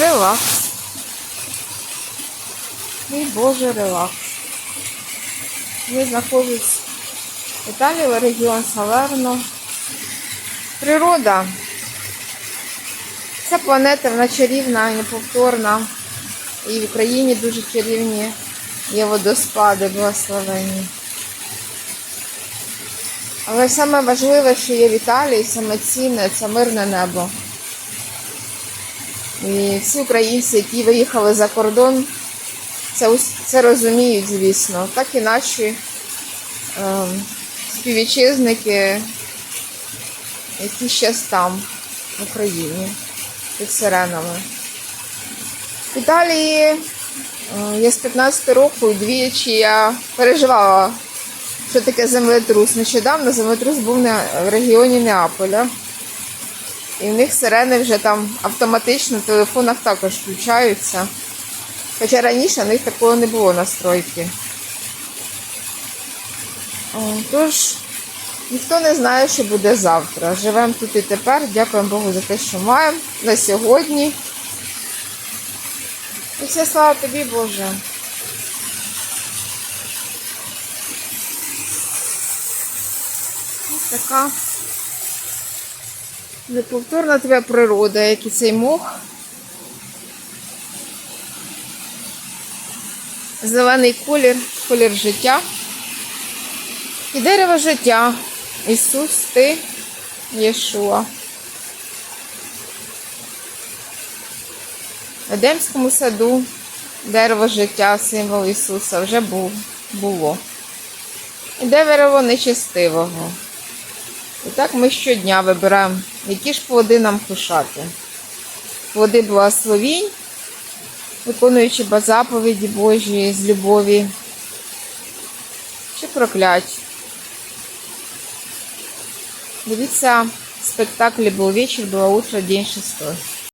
Релакс. Мій Боже, релакс. Я знаходжусь в Італії, регіон Салерно. Природа. Ця планета вона чарівна і неповторна. І в Україні дуже чарівні є водоспади благословенні. Але саме важливе, що є в Італії, саме цінне, це мирне небо. І всі українці, які виїхали за кордон, це, це розуміють, звісно. Так і наші ем, співвітчизники, які ще там, в Україні, під сиренами. В Італії е, я з 15 року і двічі я переживала, що таке землетрус. Нещодавно землетрус був в регіоні Неаполя. І в них сирени вже там автоматично в телефонах також включаються. Хоча раніше в них такого не було настройки. Тож, ніхто не знає, що буде завтра. Живемо тут і тепер. Дякуємо Богу за те, що маємо на сьогодні. І все слава тобі, Боже. Ось така неповторна твоя природа, як і цей мох. Зелений колір, колір життя. І дерево життя. Ісус, ти, Єшуа. В Едемському саду дерево життя, символ Ісуса, вже був, було. І дерево нечестивого. І так ми щодня вибираємо, які ж плоди нам кушати. Плоди благословінь, виконуючи заповіді Божі з любові, чи проклять. Дивіться спектаклі був вечір, було утро, день шестой».